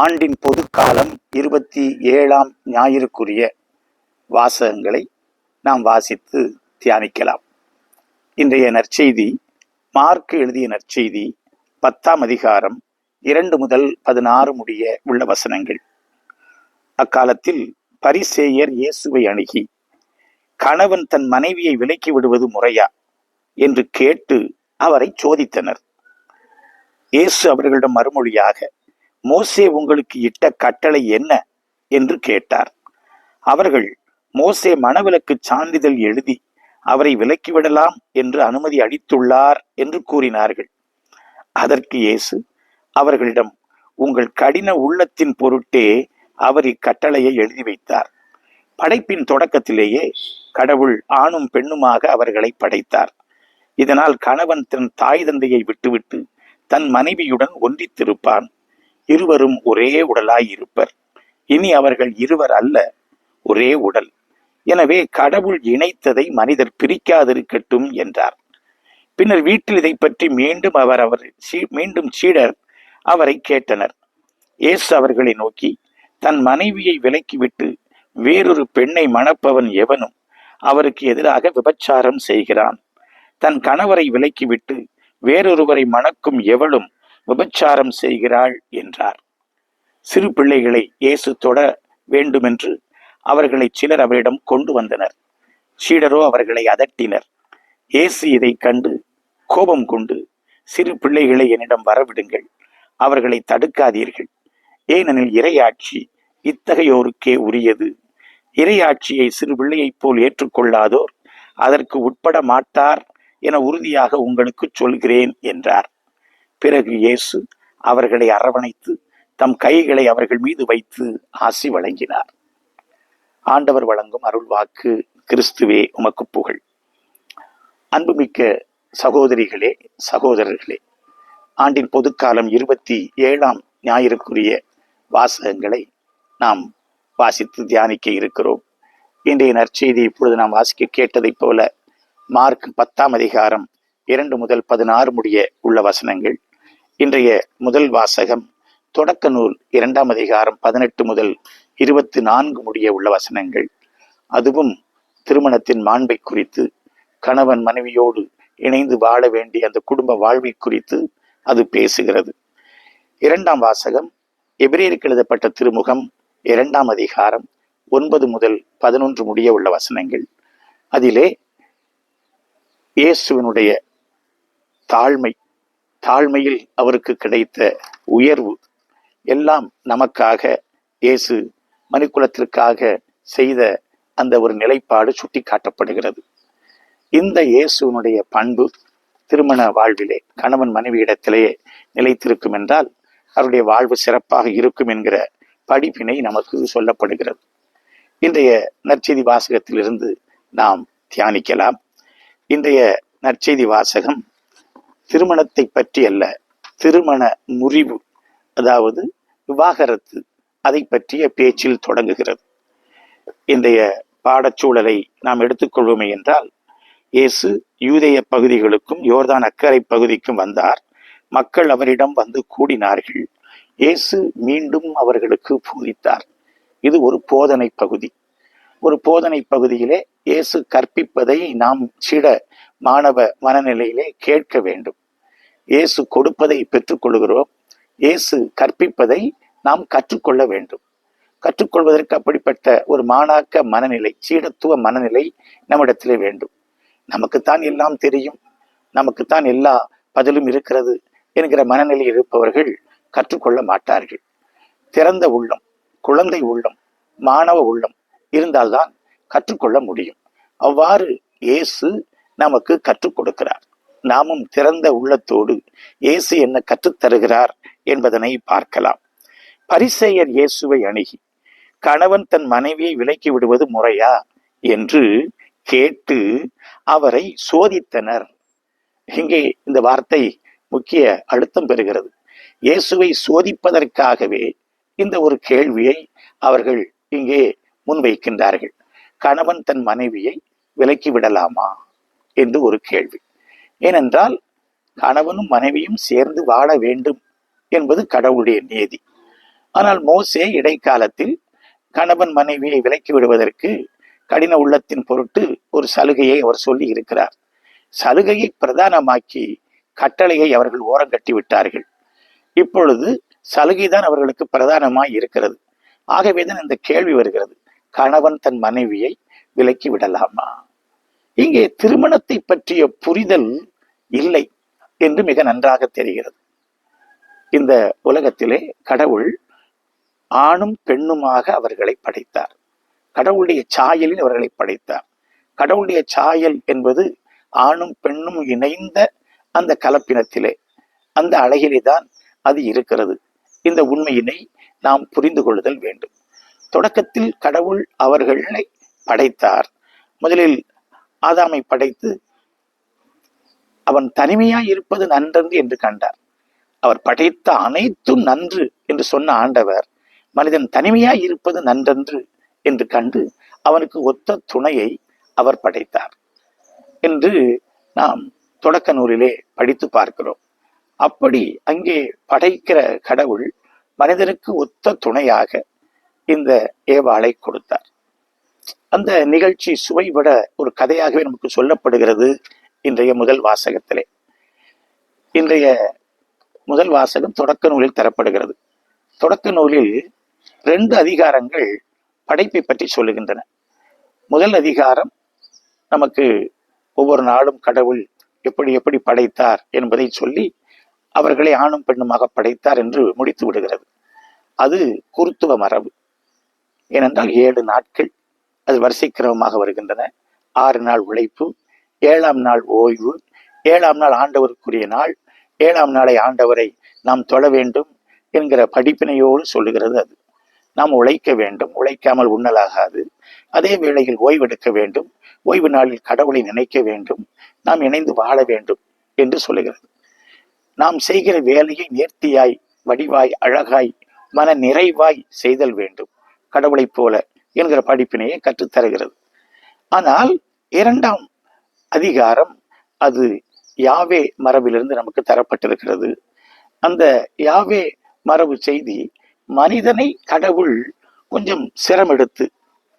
ஆண்டின் பொதுக்காலம் இருபத்தி ஏழாம் ஞாயிறுக்குரிய வாசகங்களை நாம் வாசித்து தியானிக்கலாம். இன்றைய நற்செய்தி மார்க் எழுதிய நற்செய்தி பத்தாம் அதிகாரம் இரண்டு முதல் பதினாறு முடிய உள்ள வசனங்கள். அக்காலத்தில் பரிசேயர் இயேசுவை அணுகி கணவன் தன் மனைவியை விலக்கி விடுவது முறையா? என்று கேட்டு அவரை சோதித்தனர். இயேசு அவர்களிடம் மறுமொழியாக மோசே உங்களுக்கு இட்ட கட்டளை என்ன? என்று கேட்டார். அவர்கள் மோசே மனவிலக்கு சான்றிதழ் எழுதி அவரை விலக்கிவிடலாம் என்று அனுமதி அளித்துள்ளார் என்று கூறினார்கள். அதற்கு இயேசு அவர்களிடம் உங்கள் கடின உள்ளத்தின் பொருட்டே அவர் இக்கட்டளையை எழுதி வைத்தார். படைப்பின் தொடக்கத்திலேயே கடவுள் ஆணும் பெண்ணுமாக அவர்களை படைத்தார். இதனால் கணவன் தன் தாய் தந்தையை விட்டுவிட்டு தன் மனைவியுடன் ஒன்றித்திருப்பான். இருவரும் ஒரே உடலாய் இருப்பர் இனி அவர்கள் இருவர் அல்ல ஒரே உடல். எனவே கடவுள் இணைத்ததை மனிதர் பிரிக்காதிருக்கட்டும் என்றார். பின்னர் வீட்டில் இதை பற்றி மீண்டும் அவர் அவர் மீண்டும் சீடர் அவரை கேட்டனர். இயேசு அவர்களை நோக்கி தன் மனைவியை விலக்கிவிட்டு வேறொரு பெண்ணை மணப்பவன் எவனும் அவருக்கு எதிராக விபச்சாரம் செய்கிறான். தன் கணவரை விலக்கிவிட்டு வேறொருவரை மணக்கும் எவளும் விபச்சாரம் செய்கிறாள் என்றார். சிறு பிள்ளைகளை இயேசு தொட வேண்டுமென்று அவர்களை சிலர் அவரிடம் கொண்டு வந்தனர். சீடரோ அவர்களை அதட்டினர். இயேசு இதை கண்டு கோபம் கொண்டு சிறு பிள்ளைகளை என்னிடம் வரவிடுங்கள் அவர்களை தடுக்காதீர்கள். ஏனெனில் இறையாட்சி இத்தகையோருக்கே உரியது. இறையாட்சியை சிறு பிள்ளையைப் போல் ஏற்றுக்கொள்ளாதோர் அதற்கு உட்பட மாட்டார் என உறுதியாக உங்களுக்கு சொல்கிறேன் என்றார். பிறகு இயேசு அவர்களை அரவணைத்து தம் கைகளை அவர்கள் மீது வைத்து ஆசி வழங்கினார். ஆண்டவர் வழங்கும் அருள் வாக்கு கிறிஸ்துவே உமக்கு புகழ். அன்புமிக்க சகோதரிகளே சகோதரர்களே ஆண்டின் பொதுக்காலம் இருபத்தி ஏழாம் ஞாயிறுக்குரிய வாசகங்களை நாம் வாசித்து தியானிக்க இருக்கிறோம். இன்றைய நற்செய்தி இப்பொழுது நாம் வாசிக்க கேட்டதைப் போல மார்க் பத்தாம் அதிகாரம் இரண்டு முதல் பதினாறு முடிய உள்ள வசனங்கள். இன்றைய முதல் வாசகம் தொடக்க நூல் இரண்டாம் அதிகாரம் பதினெட்டு முதல் இருபத்தி நான்கு முடிய உள்ள வசனங்கள். அதுவும் திருமணத்தின் மாண்பை குறித்து கணவன் மனைவியோடு இணைந்து வாழ வேண்டிய அந்த குடும்ப வாழ்வை குறித்து அது பேசுகிறது. இரண்டாம் வாசகம் எபிரேருக்கு எழுதப்பட்ட திருமுகம் இரண்டாம் அதிகாரம் ஒன்பது முதல் பதினொன்று முடிய உள்ள வசனங்கள். அதிலே இயேசுவினுடைய தாழ்மை தாழ்மையில் அவருக்கு கிடைத்த உயர்வு எல்லாம் நமக்காக இயேசு மணிக்குலத்திற்காக செய்த அந்த ஒரு நிலைப்பாடு சுட்டி காட்டப்படுகிறது இந்த இயேசுவினுடைய பண்பு திருமண வாழ்விலே கணவன் மனைவி இடத்திலேயே நிலைத்திருக்கும் என்றால் அவருடைய வாழ்வு சிறப்பாக இருக்கும் என்கிற படிப்பினை நமக்கு சொல்லப்படுகிறது. இன்றைய நற்செய்தி வாசகத்திலிருந்து நாம் தியானிக்கலாம். இன்றைய நற்செய்தி வாசகம் திருமணத்தை பற்றி அல்ல திருமண முறிவு அதாவது விவாகரத்து அதை பற்றிய பேச்சில் தொடங்குகிறது. இன்றைய பாடச்சூழலை நாம் எடுத்துக்கொள்வோமே என்றால் இயேசு யூதேய பகுதிகளுக்கும் யோர்தான் அக்கறை பகுதிக்கும் வந்தார். மக்கள் அவரிடம் வந்து கூடினார்கள். இயேசு மீண்டும் அவர்களுக்கு போதித்தார். இது ஒரு போதனை பகுதி. ஒரு போதனை பகுதியிலே இயேசு கற்பிப்பதை நாம் சிட மாணவ மனநிலையிலே கேட்க வேண்டும். இயேசு கொடுப்பதை பெற்றுக்கொள்கிறோம். இயேசு கற்பிப்பதை நாம் கற்றுக்கொள்ள வேண்டும். கற்றுக்கொள்வதற்கு அப்படிப்பட்ட ஒரு மாணாக்க மனநிலை சீடத்துவ மனநிலை நம்மிடத்திலே வேண்டும். நமக்குத்தான் எல்லாம் தெரியும். நமக்குத்தான் எல்லா பதிலும் இருக்கிறது என்கிற மனநிலை இருப்பவர்கள் கற்றுக்கொள்ள மாட்டார்கள். திறந்த உள்ளம் குழந்தை உள்ளம் மாணவ உள்ளம் இருந்தால்தான் கற்றுக்கொள்ள முடியும். அவ்வாறு இயேசு நமக்கு கற்றுக் கொடுக்கிறார். நாமும் திறந்த உள்ளத்தோடு இயேசு என்ன கற்றுத் தருகிறார் என்பதனை பார்க்கலாம். பரிசேயர் இயேசுவை அணுகி கணவன் தன் மனைவியை விலக்கி விடுவது முறையா? என்று கேட்டு அவரை சோதித்தனர். இங்கே இந்த வார்த்தை முக்கிய அழுத்தம் பெறுகிறது. இயேசுவை சோதிப்பதற்காகவே இந்த ஒரு கேள்வியை அவர்கள் இங்கே முன்வைக்கின்றார்கள். கணவன் தன் மனைவியை விலக்கி விடலாமா? என்று ஒரு கேள்வி. ஏனென்றால் கணவனும் மனைவியும் சேர்ந்து வாழ வேண்டும் என்பது கடவுளுடைய நியதி ஆனால் மோசே இடைக்காலத்தில் கணவன் மனைவியை விலக்கி விடுவதற்கு கடின உள்ளத்தின் பொருட்டு ஒரு சலுகையை அவர் சொல்லி இருக்கிறார். சலுகையை பிரதானமாக்கி கட்டளையை அவர்கள் ஓரங்கட்டி விட்டார்கள். இப்பொழுது சலுகைதான் அவர்களுக்கு பிரதானமாய் இருக்கிறது. ஆகவேதான் இந்த கேள்வி வருகிறது. கணவன் தன் மனைவியை விலக்கி விடலாமா? இங்கே திருமணத்தை பற்றிய புரிதல் இல்லை என்று மிக நன்றாக தெரிகிறது. இந்த உலகத்திலே கடவுள் ஆணும் பெண்ணுமாக அவர்களை படைத்தார். கடவுளுடைய சாயலில் அவர்களை படைத்தார். கடவுளுடைய சாயல் என்பது ஆணும் பெண்ணும் இணைந்த அந்த கலப்பினத்திலே அந்த அழகிலே தான் அது இருக்கிறது. இந்த உண்மையினை நாம் புரிந்து கொள்ளுதல் வேண்டும். தொடக்கத்தில் கடவுள் அவர்களை படைத்தார். முதலில் ஆதாமை படைத்து அவன் தனிமையாய் இருப்பது நன்றன்று என்று கண்டார். அவர் படைத்த அனைத்தும் நன்று என்று சொன்ன ஆண்டவர் மனிதன் தனிமையாய் இருப்பது நன்றன்று என்று கண்டு அவனுக்கு ஒத்த துணையை அவர் படைத்தார் என்று நாம் தொடக்க நூலிலே படித்து பார்க்கிறோம். அப்படி அங்கே படைக்கிற கடவுள் மனிதனுக்கு ஒத்த துணையாக இந்த ஏவாளை கொடுத்தார். அந்த நிகழ்ச்சி சுவை விட ஒரு கதையாகவே நமக்கு சொல்லப்படுகிறது இன்றைய முதல் வாசகத்திலே. இன்றைய முதல் வாசகம் தொடக்க நூலில் தரப்படுகிறது. தொடக்க நூலில் ரெண்டு அதிகாரங்கள் படைப்பை பற்றி சொல்லுகின்றன. முதல் அதிகாரம் நமக்கு ஒவ்வொரு நாளும் கடவுள் எப்படி எப்படி படைத்தார் என்பதை சொல்லி அவர்களை ஆணும் பெண்ணுமாக படைத்தார் என்று முடித்து விடுகிறது. அது குருத்துவ மரபு. ஏனென்றால் ஏழு நாட்கள் அது வரிசைக்கிரமமாக வருகின்றன. ஆறு நாள் உழைப்பு ஏழாம் நாள் ஓய்வு ஏழாம் நாள் ஆண்டவருக்குரிய நாள் ஏழாம் நாளை ஆண்டவரை நாம் தொழ வேண்டும் என்கிற படிப்பினையோடு சொல்லுகிறது அது. நாம் உழைக்க வேண்டும் உழைக்காமல் உண்ணலாகாது. அதே வேளையில் ஓய்வெடுக்க வேண்டும் ஓய்வு நாளில் கடவுளை நினைக்க வேண்டும் நாம் இணைந்து வாழ வேண்டும் என்று சொல்லுகிறது. நாம் செய்கிற வேலையை நேர்த்தியாய் வடிவாய் அழகாய் மன நிறைவாய் செய்தல் வேண்டும். கடவுளைப் போல என்கிற படிப்பினையை கற்றுத்தருகிறது. ஆனால் இரண்டாம் அதிகாரம் அது யாவே மரபிலிருந்து நமக்கு தரப்பட்டிருக்கிறது. அந்த யாவே மரபு செய்தி மனிதனை கடவுள் கொஞ்சம் சிரமெடுத்து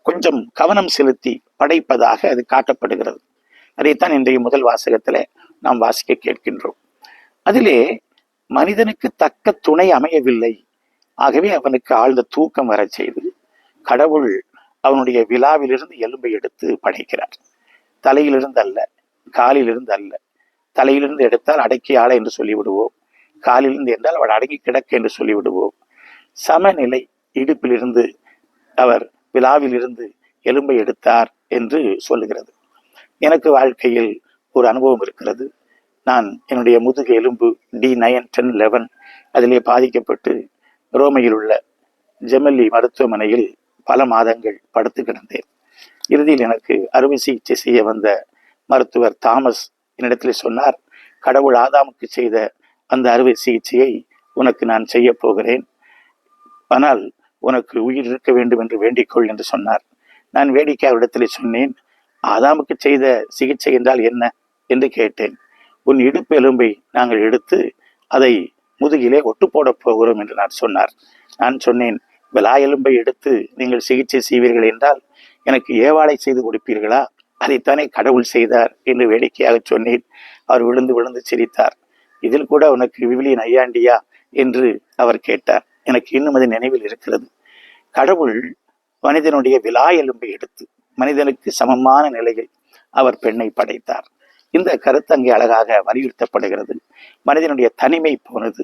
கொஞ்சம் கவனம் செலுத்தி படைப்பதாக அது காட்டப்படுகிறது. அதைத்தான் இன்றைய முதல் வாசகத்தில் நாம் வாசிக்க கேட்கின்றோம். அதிலே மனிதனுக்கு தக்க துணை அமையவில்லை. ஆகவே அவனுக்கு ஆழ்ந்த தூக்கம் வரச் செய்து கடவுள் அவனுடைய விழாவிலிருந்து எலும்பை எடுத்து படைக்கிறார் தலையிலிருந்து அல்ல காலிலிருந்து அல்ல. தலையிலிருந்து எடுத்தால் அடக்கி ஆள என்று சொல்லிவிடுவோம். காலிலிருந்து என்றால் அவள் அடங்கி கிடக்க என்று சொல்லிவிடுவோம். சமநிலை இடுப்பிலிருந்து அவர் விழாவிலிருந்து எலும்பை எடுத்தார் என்று சொல்லுகிறது. எனக்கு வாழ்க்கையில் ஒரு அனுபவம் இருக்கிறது. நான் என்னுடைய முதுகு எலும்பு டி நயன் டென் லெவன் அதிலே பாதிக்கப்பட்டு ரோமையில் உள்ள ஜெமல்லி மருத்துவமனையில் பல மாதங்கள் படுத்து கிடந்தேன். இறுதியில் எனக்கு அறுவை சிகிச்சை செய்ய வந்த மருத்துவர் தாமஸ் என்னிடத்தில் சொன்னார் கடவுள் ஆதாமுக்கு செய்த அந்த அறுவை சிகிச்சையை உனக்கு நான் செய்ய போகிறேன். ஆனால் உனக்கு உயிர் இருக்க வேண்டும் என்று வேண்டிக்கொள் என்று சொன்னார். நான் வேடிக்கை அவரிடத்தில் சொன்னேன் ஆதாமுக்கு செய்த சிகிச்சை என்றால் என்ன? என்று கேட்டேன். உன் இடுப்பு எலும்பை நாங்கள் எடுத்து அதை முதுகிலே ஒட்டு போடப் போகிறோம் என்று நான் சொன்னார். நான் சொன்னேன் விலா எலும்பை எடுத்து நீங்கள் சிகிச்சை செய்வீர்கள் என்றால் எனக்கு ஏவாளை செய்து கொடுப்பீர்களா? அதைத்தானே கடவுள் செய்தார் என்று வேடிக்கையாக சொன்னேன். அவர் விழுந்து விழுந்து சிரித்தார். இதில் கூட உனக்கு விவிலியன் ஐயாண்டியா என்று அவர் கேட்டார். எனக்கு இன்னும் அது நினைவில் இருக்கிறது. கடவுள் மனிதனுடைய விலா எலும்பை எடுத்து மனிதனுக்கு சமமான நிலையில் அவர் பெண்ணை படைத்தார். இந்த கருத்து அங்கே அழகாக வலியுறுத்தப்படுகிறது. மனிதனுடைய தனிமை போனது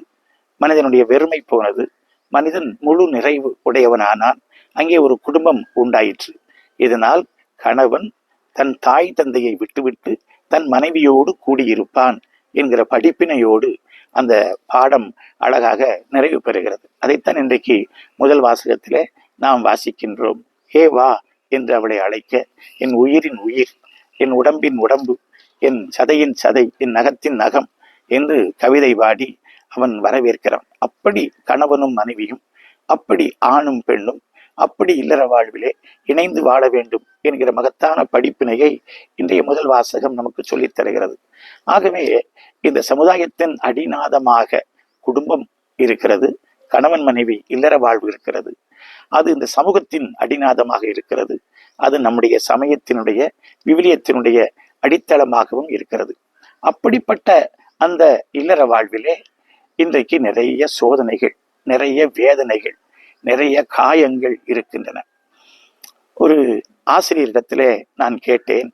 மனிதனுடைய வெறுமை போனது மனிதன் முழு நிறைவு உடையவனானான். அங்கே ஒரு குடும்பம் உண்டாயிற்று. இதனால் கணவன் தன் தாய் தந்தையை விட்டுவிட்டு தன் மனைவியோடு கூடியிருப்பான் என்கிற படிப்பினையோடு அந்த பாடம் அழகாக நிறைவு பெறுகிறது. அதைத்தான் இன்றைக்கு முதல் வாசகத்திலே நாம் வாசிக்கின்றோம். ஹே வா என்று அவளை அழைக்க என் உயிரின் உயிர் என் உடம்பின் உடம்பு என் சதையின் சதை என் நகத்தின் நகம் என்று கவிதை பாடி அவன் வரவேற்கிறான். அப்படி கணவனும் மனைவியும் அப்படி ஆணும் பெண்ணும் அப்படி இல்லற வாழ்விலே இணைந்து வாழ வேண்டும் என்கிற மகத்தான படிப்பினையை இன்றைய முதல் வாசகம் நமக்கு சொல்லித் தருகிறது. ஆகவே இந்த சமுதாயத்தின் அடிநாதமாக குடும்பம் இருக்கிறது கணவன் மனைவி இல்லற வாழ்வு இருக்கிறது அது இந்த சமூகத்தின் அடிநாதமாக இருக்கிறது அது நம்முடைய சமயத்தினுடைய விவிலியத்தினுடைய அடித்தளமாகவும் இருக்கிறது. அப்படிப்பட்ட அந்த இல்லற வாழ்விலே இன்றைக்கு நிறைய சோதனைகள் நிறைய வேதனைகள் நிறைய காயங்கள் இருக்கின்றன. ஒரு ஆசிரியரிடத்திலே நான் கேட்டேன்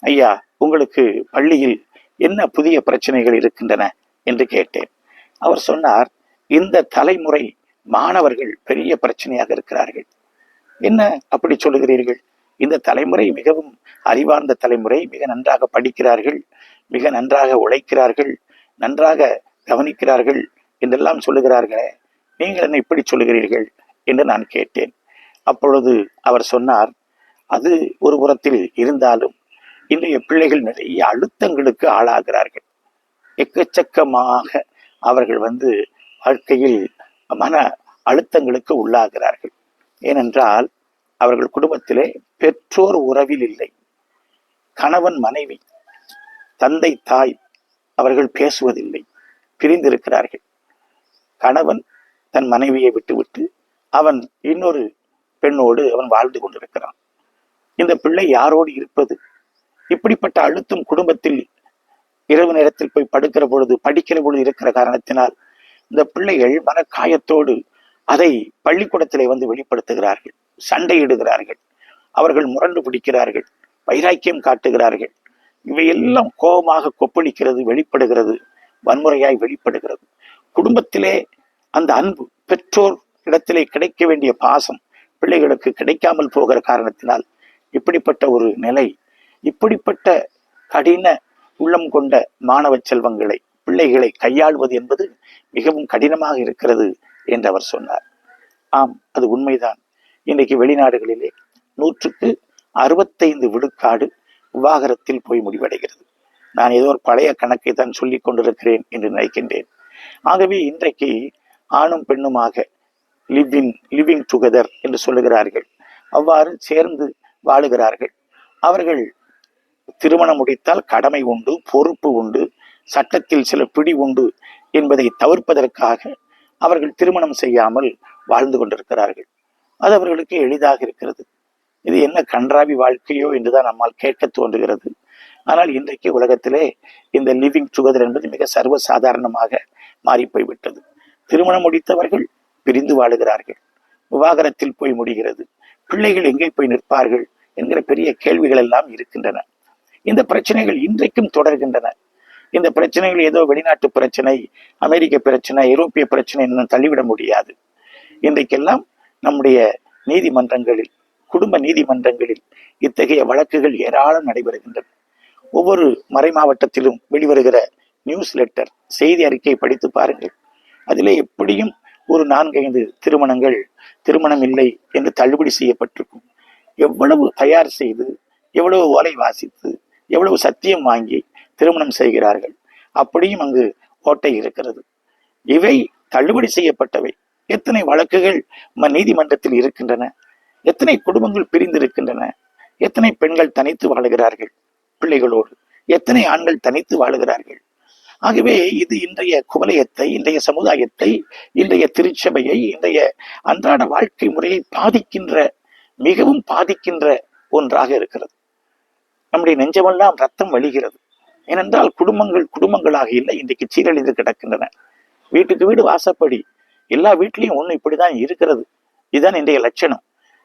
ஐயா உங்களுக்கு பள்ளியில் என்ன புதிய பிரச்சனைகள் இருக்கின்றன? என்று கேட்டேன். அவர் சொன்னார் இந்த தலைமுறை மாணவர்கள் பெரிய பிரச்சனையாக இருக்கிறார்கள். என்ன அப்படி சொல்லுகிறீர்கள்? இந்த தலைமுறை மிகவும் அறிவார்ந்த தலைமுறை மிக நன்றாக படிக்கிறார்கள் மிக நன்றாக உழைக்கிறார்கள் நன்றாக கவனிக்கிறார்கள் என்றெல்லாம் சொல்லுகிறார்களே நீங்கள் என்ன இப்படி சொல்லுகிறீர்கள் என்று நான் கேட்டேன். அப்பொழுது அவர் சொன்னார் அது ஒரு புறத்தில் இருந்தாலும் இன்றைய பிள்ளைகள் நிறைய அழுத்தங்களுக்கு ஆளாகிறார்கள். எக்கச்சக்கமாக அவர்கள் வந்து வாழ்க்கையில் மன அழுத்தங்களுக்கு உள்ளாகிறார்கள். ஏனென்றால் அவர்கள் குடும்பத்திலே பெற்றோர் உறவில் இல்லை. கணவன் மனைவி தந்தை தாய் அவர்கள் பேசுவதில்லை. பிரிந்திருக்கிறார்கள். கணவன் தன் மனைவியை விட்டுவிட்டு அவன் இன்னொரு பெண்ணோடு அவன் வாழ்ந்து கொண்டிருக்கிறான். இந்த பிள்ளை யாரோடு இருப்பது? இப்படிப்பட்ட அழுத்தம் குடும்பத்தில் இரவு நேரத்தில் போய் படுக்கிற பொழுது படிக்கிற பொழுது இருக்கிற காரணத்தினால் இந்த பிள்ளைகள் மனக்காயத்தோடு அதை பள்ளிக்கூடத்திலே வந்து வெளிப்படுத்துகிறார்கள் சண்டையிடுகிறார்கள். அவர்கள் முரண்டு பிடிக்கிறார்கள் வைராக்கியம் காட்டுகிறார்கள். இவையெல்லாம் கோபமாக கொப்பளிக்கிறது வெளிப்படுகிறது. வன்முறையாய் வெளிப்படுகிறது. குடும்பத்திலே அந்த அன்பு பெற்றோர் இடத்திலே கிடைக்க வேண்டிய பாசம் பிள்ளைகளுக்கு கிடைக்காமல் போகிற காரணத்தினால் இப்படிப்பட்ட ஒரு நிலை இப்படிப்பட்ட கடின உள்ளம் கொண்ட மாணவ செல்வங்களை பிள்ளைகளை கையாள்வது என்பது மிகவும் கடினமாக இருக்கிறது என்று அவர் சொன்னார். ஆம் அது உண்மைதான். இன்றைக்கு வெளிநாடுகளிலே நூற்றுக்கு அறுபத்தைந்து விழுக்காடு விவாகரத்தில் போய் முடிவடைகிறது. நான் ஏதோ ஒரு பழைய கணக்கை தான் சொல்லிக் கொண்டிருக்கிறேன் என்று நினைக்கின்றேன். ஆகவே இன்றைக்கு ஆணும் பெண்ணுமாக லிவிங் லிவிங் டுகெதர் என்று சொல்லுகிறார்கள். அவ்வாறு சேர்ந்து வாழுகிறார்கள். அவர்கள் திருமணம் முடித்தால் கடமை உண்டு பொறுப்பு உண்டு சட்டத்தில் சில பிடி உண்டு என்பதை தவிர்ப்பதற்காக அவர்கள் திருமணம் செய்யாமல் வாழ்ந்து கொண்டிருக்கிறார்கள். அது அவர்களுக்கு எளிதாக இருக்கிறது. இது என்ன கன்றாவி வாழ்க்கையோ என்றுதான் நம்மால் கேட்க தோன்றுகிறது. ஆனால் இன்றைக்கு உலகத்திலே இந்த லிவிங் டுகெதர் என்பது மிக சர்வசாதாரணமாக மாறி போய்விட்டது திருமணம் முடித்தவர்கள் பிரிந்து வாழுகிறார்கள். விவாகரத்தில் போய் முடிகிறது. பிள்ளைகள் எங்கே போய் நிற்பார்கள் என்கிற பெரிய கேள்விகள் எல்லாம் இருக்கின்றன. இந்த பிரச்சனைகள் இன்றைக்கும் தொடர்கின்றன. இந்த பிரச்சனைகள் ஏதோ வெளிநாட்டு பிரச்சனை அமெரிக்க பிரச்சனை ஐரோப்பிய பிரச்சனை என்று தள்ளிவிட முடியாது. இன்றைக்கெல்லாம் நம்முடைய நீதிமன்றங்களில் குடும்ப நீதிமன்றங்களில் இத்தகைய வழக்குகள் ஏராளம் நடைபெறுகின்றன. ஒவ்வொரு மறை மாவட்டத்திலும் வெளிவருகிற நியூஸ் லெட்டர் செய்தி அறிக்கை படித்து பாருங்கள். அதிலே எப்படியும் ஒரு நான்கைந்து திருமணங்கள் திருமணம் இல்லை என்று தள்ளுபடி செய்யப்பட்டிருக்கும். எவ்வளவு தயார் செய்து எவ்வளவு ஓலை வாசித்து எவ்வளவு சத்தியம் வாங்கி திருமணம் செய்கிறார்கள். அப்படியும் அங்கு ஓட்டை இருக்கிறது. இவை தள்ளுபடி செய்யப்பட்டவை. எத்தனை வழக்குகள் நீதிமன்றத்தில் இருக்கின்றன? எத்தனை குடும்பங்கள் பிரிந்து இருக்கின்றன எத்தனை பெண்கள் தனித்து வாழுகிறார்கள்? பிள்ளைகளோடு எத்தனை ஆண்கள் தனித்து வாழுகிறார்கள்? ஆகவே இது இன்றைய குவலயத்தை இன்றைய சமுதாயத்தை இன்றைய திருச்சபையை இன்றைய அன்றாட வாழ்க்கை முறையை பாதிக்கின்ற மிகவும் பாதிக்கின்ற ஒன்றாக இருக்கிறது. நம்முடைய நெஞ்சமெல்லாம் ரத்தம் வழிகிறது. ஏனென்றால் குடும்பங்கள் குடும்பங்களாக இல்லை இன்றைக்கு சீரழிந்து கிடக்கின்றன. வீட்டுக்கு வீடு வாசப்படி எல்லா வீட்லயும் ஒண்ணு இப்படிதான் இருக்கிறது. இதுதான் இன்றைய லட்சணம்.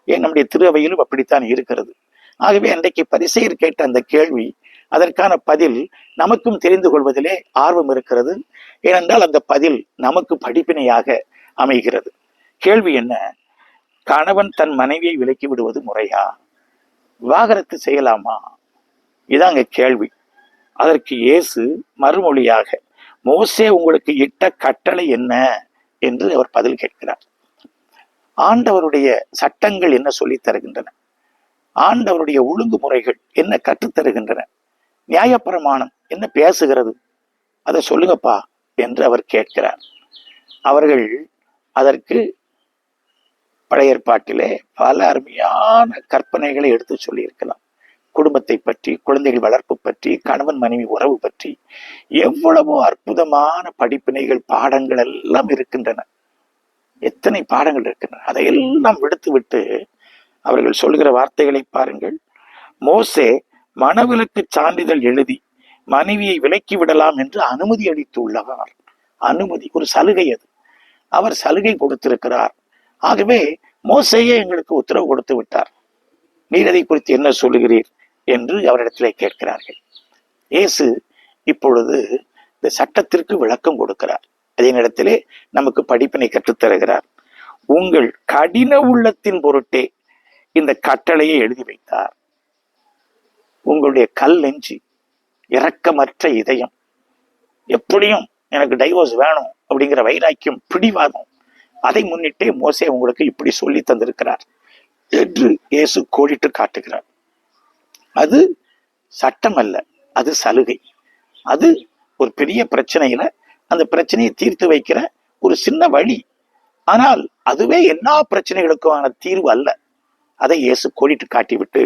ஏன் நம்முடைய திருவையிலும் அப்படித்தான் இருக்கிறது? ஆகவே அன்றைக்கு பரிசெயர் கேட்ட அந்த கேள்வி அதற்கான பதில் நமக்கும் தெரிந்து கொள்வதிலே ஆர்வம் இருக்கிறது. ஏனென்றால் அந்த பதில் நமக்கு படிப்பினையாக அமைகிறது. கேள்வி என்ன? கணவன் தன் மனைவியை விலக்கி விடுவது முறையா? விவாகரத்து செய்யலாமா? இதாங்க கேள்வி. அதற்கு இயேசு மறுமொழியாக மோசே உங்களுக்கு இட்ட கட்டளை என்ன? என்று அவர் பதில் கேட்கிறார். ஆண்டவருடைய சட்டங்கள் என்ன சொல்லி தருகின்றன? ஆண்டவருடைய ஒழுங்குமுறைகள் என்ன கற்றுத்தருகின்றன? நியாயப்பிரமாணம் என்ன பேசுகிறது? அதை சொல்லுங்கப்பா என்று அவர் கேட்கிறார். அவர்கள் அதற்கு பழைய ஏற்பாட்டிலே பல அருமையான கற்பனைகளை எடுத்து சொல்லியிருக்கலாம். குடும்பத்தை பற்றி குழந்தைகள் வளர்ப்பு பற்றி கணவன் மனைவி உறவு பற்றி. எவ்வளவோ அற்புதமான படிப்பினைகள் பாடங்கள் எல்லாம் இருக்கின்றன. எத்தனை பாடங்கள் இருக்கின்றன? அதையெல்லாம் விடுத்து விட்டு அவர்கள் சொல்கிற வார்த்தைகளை பாருங்கள். மோசே மனவிலக்கு சான்றிதழ் எழுதி மனைவியை விலக்கி விடலாம் என்று அனுமதி அளித்துள்ளவர். அனுமதி ஒரு சலுகை அது. அவர் சலுகை கொடுத்திருக்கிறார். ஆகவே மோசையே எங்களுக்கு உத்தரவு கொடுத்து விட்டார். நீர் அதை குறித்து என்ன சொல்லுகிறீர் என்று அவரிடத்திலே கேட்கிறார்கள். இயேசு இப்பொழுது இந்த சட்டத்திற்கு விளக்கம் கொடுக்கிறார். அதே நேரத்திலே நமக்கு படிப்பினை கற்றுத்தருகிறார். உங்கள் கடின உள்ளத்தின் பொருட்டே இந்த கட்டளையை எழுதி வைத்தார். உங்களுடைய கல் நெஞ்சு இரக்கமற்ற இதயம் எப்படியும் எனக்கு டைவோர்ஸ் வேணும் அப்படிங்கிற வைராக்கியம் பிடிவாதம் அதை முன்னிட்டே மோசே உங்களுக்கு இப்படி சொல்லி தந்திருக்கிறார். என்று இயேசு கோடிட்டு காட்டுகிறார். அது சட்டம் அல்ல அது சலுகை. அது ஒரு பெரிய பிரச்சனையில அந்த பிரச்சனையை தீர்த்து வைக்கிற ஒரு சின்ன வழி. ஆனால் அதுவே எல்லா பிரச்சனைகளுக்குமான தீர்வு அல்ல. அதை இயேசு கோடிட்டு காட்டிவிட்டு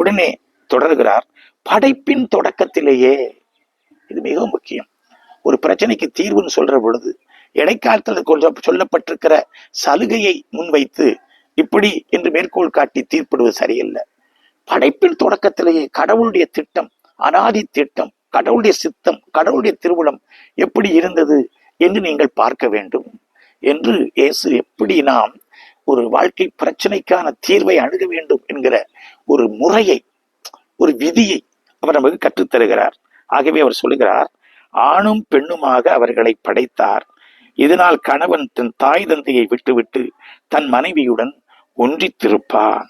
உடனே தொடர்கிறார் படைப்பின் தொடக்கத்திலேயே. இது மிகவும் முக்கியம். ஒரு பிரச்சனைக்கு தீர்வுன்னு சொல்ற பொழுது இடைக்காலத்தில் கொஞ்சம் சொல்லப்பட்டிருக்கிற சலுகையை முன்வைத்து இப்படி என்று மேற்கோள் காட்டி தீர்ப்பிடுவது சரியில்லை. படைப்பின் தொடக்கத்திலேயே கடவுளுடைய திட்டம் அனாதி திட்டம் கடவுளுடைய சித்தம் கடவுளுடைய திருவுளம் எப்படி இருந்தது என்று நீங்கள் பார்க்க வேண்டும் என்று இயேசு எப்படி நாம் ஒரு வாழ்க்கை பிரச்சனைக்கான தீர்வை அணுக வேண்டும் என்கிற ஒரு முறையை ஒரு விதியை அவர் நமக்கு கற்றுத்தருகிறார். ஆகவே அவர் சொல்லுகிறார் ஆணும் பெண்ணுமாக அவர்களை படைத்தார். இதனால் கணவன் தன் தாய் தந்தையை விட்டுவிட்டு தன் மனைவியுடன் ஒன்றித்திருப்பான்.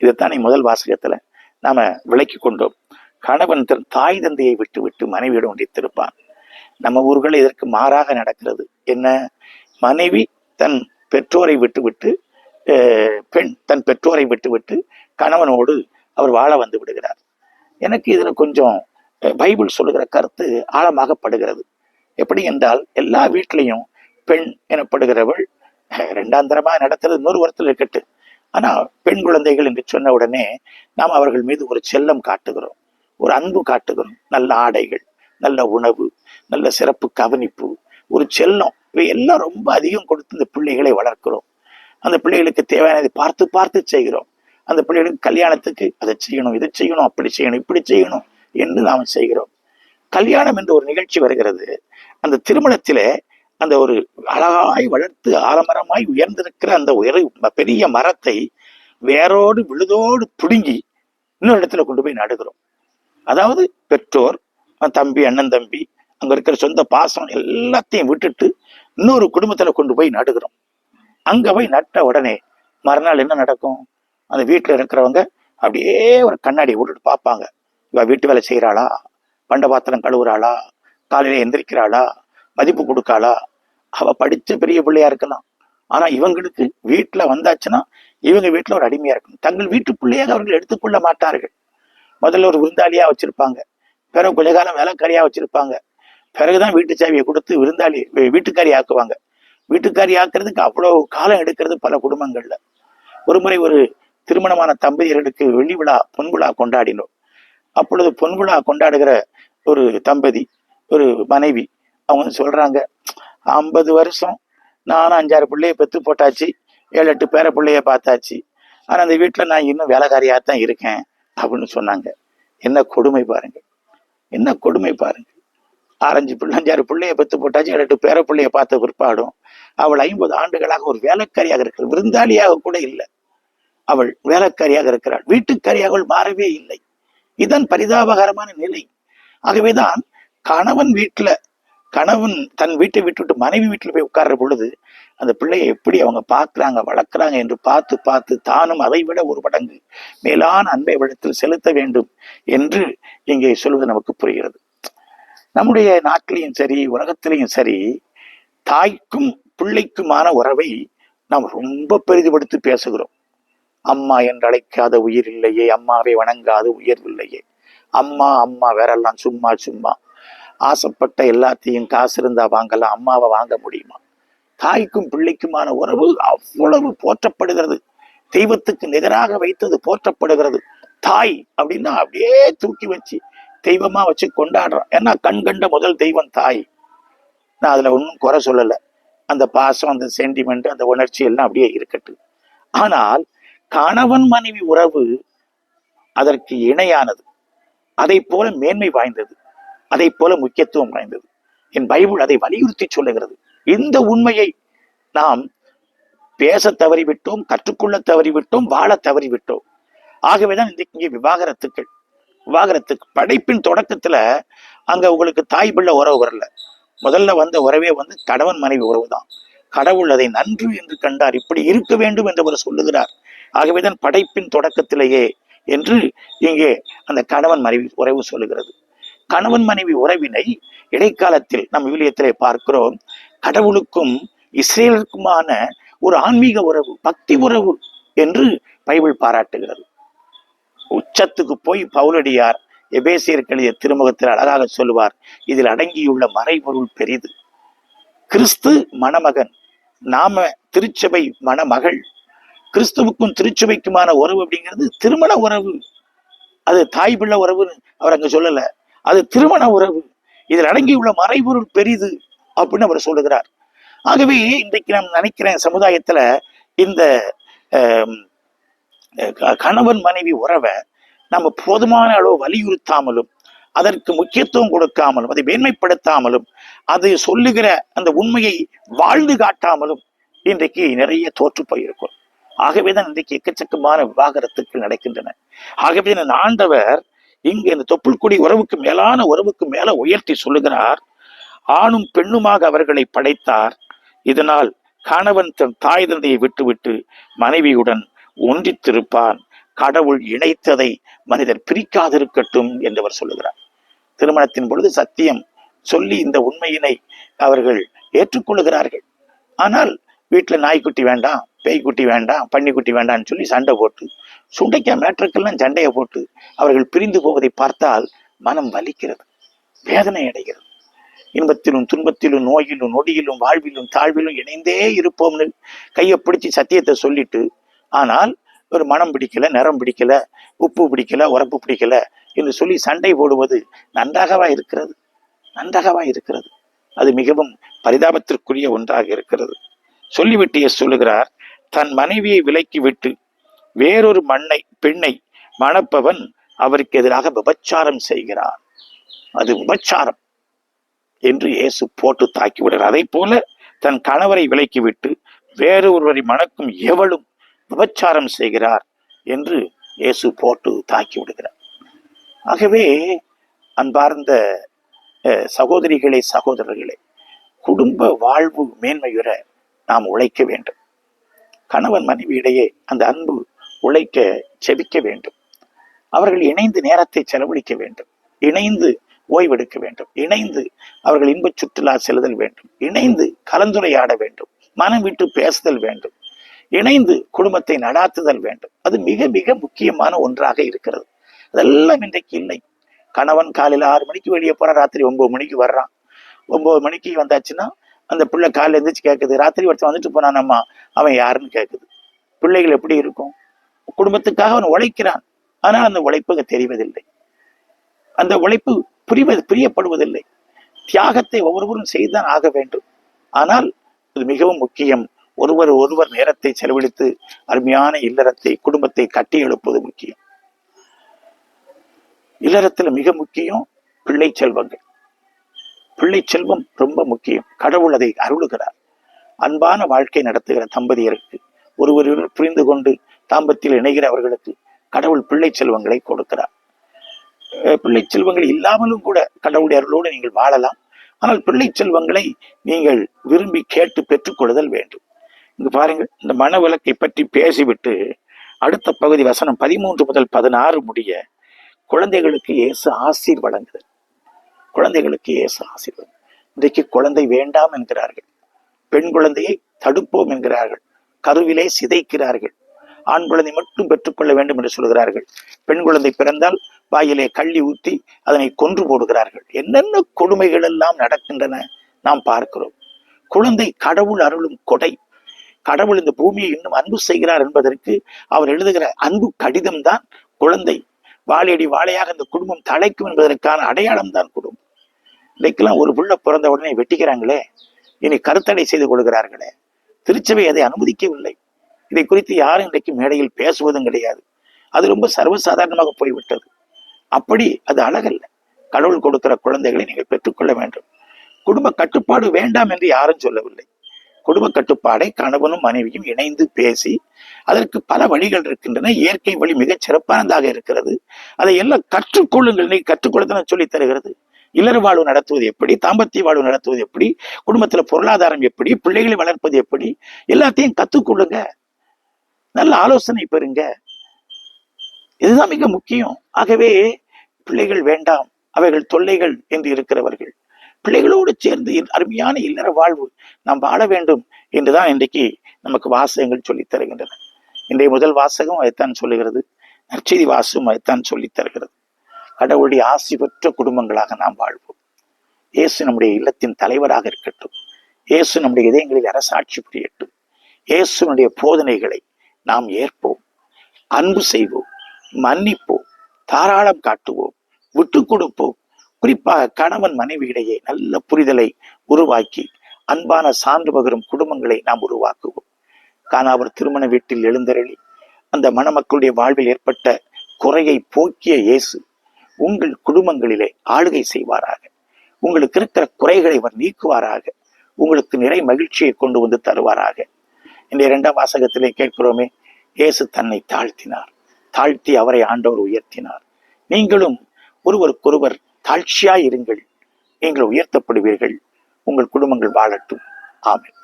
இதைத்தானே முதல் வாசகத்துல நாம விளக்கி கொண்டோம். கணவன் தன் தாய் தந்தையை விட்டுவிட்டு மனைவியுடன் ஒன்றித்திருப்பான். நம்ம ஊர்கள் இதற்கு மாறாக நடக்கிறது. என்ன? மனைவி தன் பெற்றோரை விட்டுவிட்டு பெண் தன் பெற்றோரை விட்டுவிட்டு கணவனோடு அவர் வாழ வந்து விடுகிறார். எனக்கு இதில் கொஞ்சம் பைபிள் சொல்லுகிற கருத்து ஆழமாகப்படுகிறது. எப்படி என்றால் எல்லா வீட்டிலையும் பெண் எனப்படுகிறவள் ரெண்டாந்தரமாக நடத்துறது இன்னொரு வருத்தில் இருக்கட்டு ஆனால் பெண் குழந்தைகள் என்று சொன்ன உடனே நாம் அவர்கள் மீது ஒரு செல்லம் காட்டுகிறோம். ஒரு அன்பு காட்டுகிறோம். நல்ல ஆடைகள் நல்ல உணவு நல்ல சிறப்பு கவனிப்பு ஒரு செல்லம். இவை எல்லாம் ரொம்ப அதிகம் கொடுத்து இந்த பிள்ளைகளை வளர்க்கிறோம். அந்த பிள்ளைகளுக்கு தேவையானதை பார்த்து பார்த்து செய்கிறோம். அந்த பிள்ளைகளுக்கு கல்யாணத்துக்கு அதை செய்யணும் இதை செய்யணும் அப்படி செய்யணும் இப்படி செய்யணும் என்று நாம் செய்கிறோம். கல்யாணம் என்ற ஒரு நிகழ்ச்சி வருகிறது. அந்த திருமணத்திலே அந்த ஒரு அழகாய் வளர்த்து ஆலமரமாய் உயர்ந்திருக்கிற அந்த உயர பெரிய மரத்தை வேரோடு விழுதோடு பிடுங்கி இன்னொரு இடத்துல கொண்டு போய் நடுகிறோம். அதாவது பெற்றோர் தம்பி அண்ணன் தம்பி அங்க இருக்கிற சொந்த பாசம் எல்லாத்தையும் விட்டுட்டு இன்னொரு குடும்பத்துல கொண்டு போய் நடுகிறோம். அங்க போய் நட்ட உடனே மறுநாள் என்ன நடக்கும்? அந்த வீட்டுல இருக்கிறவங்க அப்படியே ஒரு கண்ணாடியை விட்டுட்டு பார்ப்பாங்க. இவ வீட்டு வேலை செய்யறாளா பண்ட பாத்திரம் கழுவுறாளா? காலையில எந்திரிக்கிறாளா? மதிப்பு கொடுக்காளா? அவ படிச்ச பெரிய பிள்ளையா இருக்கலாம். ஆனா இவங்களுக்கு வீட்டுல வந்தாச்சுன்னா இவங்க வீட்டுல ஒரு அடிமையா இருக்கணும். தங்கள் வீட்டு பிள்ளையாக அவர்கள் எடுத்துக்கொள்ள மாட்டார்கள். முதல்ல ஒரு விருந்தாளியா வச்சிருப்பாங்க. பிறகு கொஞ்ச காலம் வேலைக்காரியா வச்சிருப்பாங்க. பிறகுதான் வீட்டு சாவியை கொடுத்து விருந்தாளி வீட்டுக்காரி ஆக்குவாங்க. வீட்டுக்காரி ஆக்குறதுக்கு அவ்வளவு காலம் எடுக்கிறது பல குடும்பங்கள்ல. ஒரு முறை ஒரு திருமணமான தம்பதியர்களுக்கு வெள்ளி விழா பொன் விழா கொண்டாடினோம். அப்பொழுது பொன் விழா கொண்டாடுகிற ஒரு தம்பதி ஒரு மனைவி அவங்க சொல்றாங்க ஐம்பது வருஷம் நானும் அஞ்சாறு பிள்ளைய பெத்து போட்டாச்சு ஏழு எட்டு பேர பிள்ளைய பார்த்தாச்சு. ஆனால் அந்த வீட்டில் நான் இன்னும் வேலைக்காரியாக தான் இருக்கேன் அப்படின்னு சொன்னாங்க. என்ன கொடுமை பாருங்க. என்ன கொடுமை பாருங்க. ஆரஞ்சு பிள்ளை அஞ்சாறு பிள்ளைய பத்து போட்டாச்சு ஏழு எட்டு பேர பிள்ளைய பார்த்த பிற்பாடும் அவள் ஐம்பது ஆண்டுகளாக ஒரு வேலைக்காரியாக இருக்கிறாள் விருந்தாளியாக கூட இல்லை. அவள் வேலைக்காரியாக இருக்கிறாள். வீட்டுக்காரியாக அவள் மாறவே இல்லை. இதன் பரிதாபகரமான நிலை. ஆகவேதான் கணவன் வீட்டுல கணவன் தன் வீட்டை விட்டுவிட்டு மனைவி வீட்டுல போய் உட்கார்ற பொழுது அந்த பிள்ளையை எப்படி அவங்க பார்க்கறாங்க வளர்க்குறாங்க என்று பார்த்து பார்த்து தானும் அதை விட ஒரு மடங்கு மேலான அன்பை விடத்தில் செலுத்த வேண்டும் என்று இங்கே சொல்வது நமக்கு புரிகிறது. நம்முடைய நாட்டிலையும் சரி உலகத்திலையும் சரி தாய்க்கும் பிள்ளைக்குமான உறவை நாம் ரொம்ப பெரிதுபடுத்தி பேசுகிறோம். அம்மா என்று அழைக்காத உயிர் இல்லையே அம்மாவை வணங்காத உயிர் இல்லையே. அம்மா அம்மா வேறெல்லாம் சும்மா சும்மா. ஆசைப்பட்ட எல்லாத்தையும் காசு இருந்தா வாங்கலாம் அம்மாவை வாங்க முடியுமா? தாய்க்கும் பிள்ளைக்குமான உறவு அவ்வளவு போற்றப்படுகிறது. தெய்வத்துக்கு நிகராக வைத்தது போற்றப்படுகிறது. தாய் அப்படின்னா அப்படியே தூக்கி வச்சு தெய்வமா வச்சு கொண்டாடுறோம் ஏன்னா கண் கண்ட முதல் தெய்வம் தாய். நான் அதுல ஒன்றும் குறை சொல்லல. அந்த பாசம் அந்த சென்டிமெண்ட் அந்த உணர்ச்சி எல்லாம் அப்படியே இருக்கட்டு ஆனால் கணவன் மனைவி உறவு அதற்கு இணையானது. அதை போல மேன்மை வாய்ந்தது. அதை போல முக்கியத்துவம் வாய்ந்தது. என் பைபிள் அதை வலியுறுத்தி சொல்லுகிறது. இந்த உண்மையை நாம் பேச தவறிவிட்டோம் கற்றுக்கொள்ள தவறிவிட்டோம் வாழ தவறிவிட்டோம். ஆகவேதான் இன்றைக்கு இங்கே விவாகரத்துக்கள். விவாகரத்துக்கு படைப்பின் தொடக்கத்துல அங்க உங்களுக்கு தாய் பிள்ளை உறவு வரல. முதல்ல வந்த உறவே வந்து கணவன் மனைவி உறவு தான் கடவுள் அதை நன்று என்று கண்டார். இப்படி இருக்க வேண்டும் என்று அவர் சொல்லுகிறார். ஆகவேதான் படைப்பின் தொடக்கத்திலேயே என்று இங்கே அந்த கணவன் மனைவி உறவு சொல்லுகிறது. கணவன் மனைவி உறவினை இடைக்காலத்தில் நம் விவிலியத்திலே பார்க்கிறோம். கடவுளுக்கும் இஸ்ரேலுக்குமான ஒரு ஆன்மீக உறவு பக்தி உறவு என்று பைபிள் பாராட்டுகிறது. உச்சத்துக்கு போய் பவுலடியார் எபேசியர் எழுதிய திருமுகத்தில் அழகாக சொல்லுவார் இதில் அடங்கியுள்ள மறைபொருள் பெரிது. கிறிஸ்து மணமகன் நாம திருச்சபை மணமகள். கிறிஸ்துவுக்கும் திருச்சபைக்குமான உறவு அப்படிங்கிறது திருமண உறவு. அது தாய் பிள்ளை உறவுன்னு அவர் அங்க சொல்லல. அது திருமண உறவு. இதில் அடங்கியுள்ள மறைபொருள் பெரிது. அப்படின்னு அவர் சொல்லுகிறார். ஆகவே இன்றைக்கு நான் நினைக்கிறேன் சமுதாயத்துல இந்த கணவன் மனைவி உறவை நம்ம போதுமான அளவு வலியுறுத்தாமலும் அதற்கு முக்கியத்துவம் கொடுக்காமலும் அதை மேன்மைப்படுத்தாமலும் அது சொல்லுகிற அந்த உண்மையை வாழ்ந்து காட்டாமலும் இன்றைக்கு நிறைய தோற்று போயிருக்கும். ஆகவேதான் இன்றைக்கு எக்கச்சக்கமான விவாகரத்துக்கள் நடக்கின்றன. ஆகவே இந்த ஆண்டவர் இங்கு இந்த தொப்புள்குடி உறவுக்கு மேலான உறவுக்கு மேல உயர்த்தி சொல்லுகிறார் ஆணும் பெண்ணுமாக அவர்களை படைத்தார். இதனால் கணவன் தன் தாய் தந்தையை விட்டுவிட்டு மனைவியுடன் ஒன்றித்திருப்பான். கடவுள் இணைத்ததை மனிதர் பிரிக்காதிருக்கட்டும் என்றவர் சொல்லுகிறார். திருமணத்தின் பொழுது சத்தியம் சொல்லி இந்த உண்மையினை அவர்கள் ஏற்றுக்கொள்ளுகிறார்கள். ஆனால் வீட்டில் நாய்க்குட்டி வேண்டாம் பேய்க்குட்டி வேண்டாம் பன்னிக்குட்டி வேண்டாம்னு சொல்லி சண்டை போட்டு சுண்டைக்காய் மேட்டருக்கெல்லாம் சண்டையை போட்டு அவர்கள் பிரிந்து போவதை பார்த்தால் மனம் வலிக்கிறது வேதனை அடைகிறது. இன்பத்திலும் துன்பத்திலும் நோயிலும் நொடியிலும் வாழ்விலும் தாழ்விலும் இணைந்தே இருப்போம்னு கையை பிடிச்சி சத்தியத்தை சொல்லிட்டு ஆனால் ஒரு மனம் பிடிக்கல நிறம் பிடிக்கல உப்பு பிடிக்கல உரப்பு பிடிக்கல என்று சொல்லி சண்டை போடுவது நன்றாகவா இருக்கிறது? நன்றாகவா இருக்கிறது. அது மிகவும் பரிதாபத்திற்குரிய ஒன்றாக இருக்கிறது. சொல்லிவிட்டு சொல்லுகிறார் தன் மனைவியை விலக்கி விட்டு வேறொரு மண்ணை பெண்ணை மணப்பவன் அவருக்கு எதிராக விபச்சாரம் செய்கிறான். அது விபச்சாரம் என்று இயேசு போட்டு தாக்கி விடுகிறார். அதை போல தன் கணவரை விலக்கி விட்டு வேறு ஒருவரை மணக்கும் எவளும் விபச்சாரம் செய்கிறார் என்று இயேசு போட்டு தாக்கி விடுகிறார். ஆகவே அன்பார்ந்த சகோதரிகளே சகோதரர்களே குடும்ப வாழ்வு மேன்மையுற நாம் உழைக்க வேண்டும். கணவன் மனைவி இடையே அந்த அன்பு உழைக்க செபிக்க வேண்டும். அவர்கள் இணைந்து நேரத்தை செலவழிக்க வேண்டும். இணைந்து ஓய்வெடுக்க வேண்டும். இணைந்து அவர்கள் இன்பச் சுற்றுலா செல்லுதல் வேண்டும். இணைந்து கலந்துரையாட வேண்டும். மனம் விட்டு பேசுதல் வேண்டும். இணைந்து குடும்பத்தை நடாத்துதல் வேண்டும். அது மிக மிக முக்கியமான ஒன்றாக இருக்கிறது. அதெல்லாம் இன்றைக்கு இல்லை. கணவன் காலையில் ஆறு மணிக்கு வெளியே போகிறான் ராத்திரி ஒன்பது மணிக்கு வர்றான். ஒன்பது மணிக்கு வந்தாச்சுன்னா அந்த பிள்ளை காலையில எழுந்திரிச்சு கேட்குது ராத்திரி ஒருத்தன் வந்துட்டு போனானம்மா அவன் யாருன்னு கேட்குது பிள்ளைகள் எப்படி இருக்கும்? குடும்பத்துக்காக அவன் உழைக்கிறான். ஆனால் அந்த உழைப்பு தெரிவதில்லை. அந்த உழைப்பு புரிவது பிரியப்படுவதில்லை. தியாகத்தை ஒவ்வொருவரும் செய்துதான் ஆக வேண்டும். ஆனால் இது மிகவும் முக்கியம். ஒருவர் ஒருவர் நேரத்தை செலவழித்து அருமையான இல்லறத்தை குடும்பத்தை கட்டி எழுப்பது முக்கியம். இல்லறத்துல மிக முக்கியம் பிள்ளை செல்வங்கள். பிள்ளை செல்வம் ரொம்ப முக்கியம். கடவுள் அதை அருளுகிறார். அன்பான வாழ்க்கை நடத்துகிற தம்பதியருக்கு ஒருவர் புரிந்து கொண்டு தாம்பத்தில் இணைகிறவர்களுக்கு கடவுள் பிள்ளை செல்வங்களை கொடுக்கிறார். பிள்ளை செல்வங்கள் இல்லாமலும் கூட கடவுளுடைய அருளோடு நீங்கள் வாழலாம். ஆனால் பிள்ளை செல்வங்களை நீங்கள் விரும்பி கேட்டு பெற்றுக்கொள்ளுதல் வேண்டும். இங்க பாருங்கள் இந்த மன விளக்கை பற்றி பேசிவிட்டு அடுத்த பகுதி வசனம் பதிமூன்று முதல் பதினாறு முடிய குழந்தைகளுக்கு இயேசு ஆசீர் வழங்குதல் குழந்தைகளுக்கு இயேசு ஆசீர் வழங்கு- இன்றைக்கு குழந்தை வேண்டாம் என்கிறார்கள். பெண் குழந்தையை தடுப்போம் என்கிறார்கள். கருவிலே சிதைக்கிறார்கள். ஆண் குழந்தை மட்டும் பெற்றுக்கொள்ள வேண்டும் என்று சொல்கிறார்கள். பெண் குழந்தை பிறந்தால் வாயிலே கள்ளி ஊற்றி அதனை கொன்று போடுகிறார்கள். என்னென்ன கொடுமைகள் எல்லாம் நடக்கின்றன நாம் பார்க்கிறோம். குழந்தை கடவுள் அருளும் கொடை. கடவுள் இந்த பூமியை இன்னும் அன்பு செய்கிறார் என்பதற்கு அவர் எழுதுகிற அன்பு கடிதம் தான் குழந்தை. வாழையடி வாழையாக இந்த குடும்பம் தலைக்கும் என்பதற்கான அடையாளம் தான் குடும்பம். இன்னைக்கெல்லாம் ஒரு புள்ள பிறந்த உடனே வெட்டிக்கிறாங்களே இனி கருத்தடை செய்து கொள்கிறார்களே. திருச்சபை அதை அனுமதிக்கவில்லை. இதை குறித்து யாரும் இன்றைக்கு மேடையில் பேசுவதும் கிடையாது. அது ரொம்ப சர்வசாதாரணமாக போய்விட்டது. அப்படி அது அழகல்ல. கடவுள் கொடுக்கிற குழந்தைகளை நீங்கள் பெற்றுக்கொள்ள வேண்டும். குடும்ப கட்டுப்பாடு வேண்டாம் என்று யாரும் சொல்லவில்லை. குடும்ப கட்டுப்பாடை கணவனும் மனைவியும் இணைந்து பேசி அதற்கு பல வழிகள் இருக்கின்றன. இயற்கை வழி மிகச் சிறப்பானதாக இருக்கிறது. அதை எல்லாம் கற்றுக்கொள்ளுங்கள். நீ கற்றுக்கொள்ள சொல்லி தருகிறது. இல்லற வாழ்வு நடத்துவது எப்படி? தாம்பத்திய வாழ்வு நடத்துவது எப்படி? குடும்பத்துல பொருளாதாரம் எப்படி? பிள்ளைகளை வளர்ப்பது எப்படி? எல்லாத்தையும் கத்துக்கொள்ளுங்க நல்ல ஆலோசனை பெறுங்க. இதுதான் மிக முக்கியம். ஆகவே பிள்ளைகள் வேண்டாம். அவைகள் தொல்லைகள் என்று இருக்கிறவர்கள். பிள்ளைகளோடு சேர்ந்து அருமையான இல்லற வாழ்வு நாம் வாழ வேண்டும் என்றுதான் இன்றைக்கு நமக்கு வாசகங்கள் சொல்லித் தருகின்றன. இன்றைய முதல் வாசகம் அதைத்தான் சொல்லுகிறது. நற்செய்தி வாசகம் அதைத்தான் சொல்லித் தருகிறது. கடவுளுடைய ஆசி பெற்ற குடும்பங்களாக நாம் வாழ்வோம். இயேசு நம்முடைய இல்லத்தின் தலைவராக இருக்கட்டும். இயேசு நம்முடைய இதயங்களில் அரசாட்சி புரியட்டும். இயேசுனுடைய போதனைகளை நாம் ஏற்போம். அன்பு செய்வோம். மன்னிப்போம். தாராளம் காட்டுவோம். விட்டு கொடுப்போம். குறிப்பாக கணவன் மனைவியிடையே நல்ல புரிதலை உருவாக்கி அன்பான சான்று பகிரும் குடும்பங்களை நாம் உருவாக்குவோம். காணாவர் திருமண வீட்டில் எழுந்தருளி அந்த மணமக்களுடைய வாழ்வில் ஏற்பட்ட குறையை போக்கிய இயேசு உங்கள் குடும்பங்களிலே ஆளுகை செய்வாராக. உங்களுக்கு இருக்கிற குறைகளை அவர் நீக்குவாராக. உங்களுக்கு நிறை மகிழ்ச்சியை கொண்டு வந்து தருவாராக. இந்த இரண்டாம் வாசகத்திலே கேட்கிறோமே இயேசு தன்னை தாழ்த்தினார். தாழ்த்தி அவரை ஆண்டவர் உயர்த்தினார். நீங்களும் ஒருவருக்கொருவர் தாழ்ச்சியாய் இருங்கள். நீங்கள் உயர்த்தப்படுவீர்கள். உங்கள் குடும்பங்கள் வாழட்டும். ஆமென்.